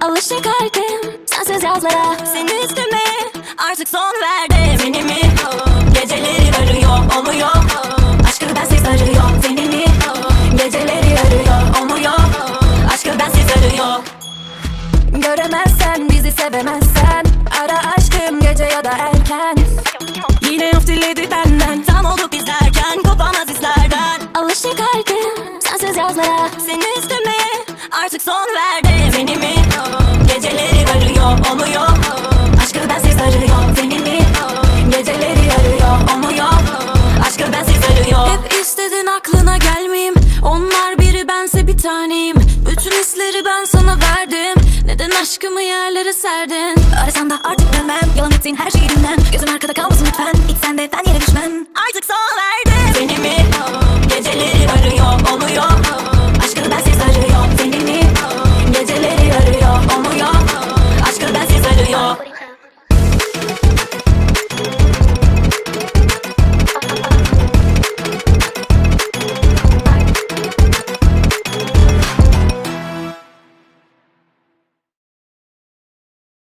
Alışık halkim sensiz yazlara. Senin üstüme artık son verdim Seni mi? Geceleri arıyor olmuyor. Aşkı bensiz arıyor Seni mi? Geceleri arıyor olmuyor. Aşkı bensiz arıyor. Göremezsen bizi sevemezsen. Ara aşkım gece ya da erken. Yine of diledi benden. Tam olduk biz derken kopamaz izlerden. Alışık halkim sensiz yazlara. Senin üstüme artık son verdim Seni mi? Geceleri arıyor olmuyor Aşkı bensiz arıyor. Seni mi? Geceleri arıyor olmuyor Aşkı bensiz arıyor. Hep istedin aklına gelmeyeyim. Onlar biri bense bir taneyim. Bütün hisleri ben sana verdim. Neden aşkımı yerlere serdin? Arasan da artık dönmem. Yalan ettiğin her şeyi dinlen Gözün arkada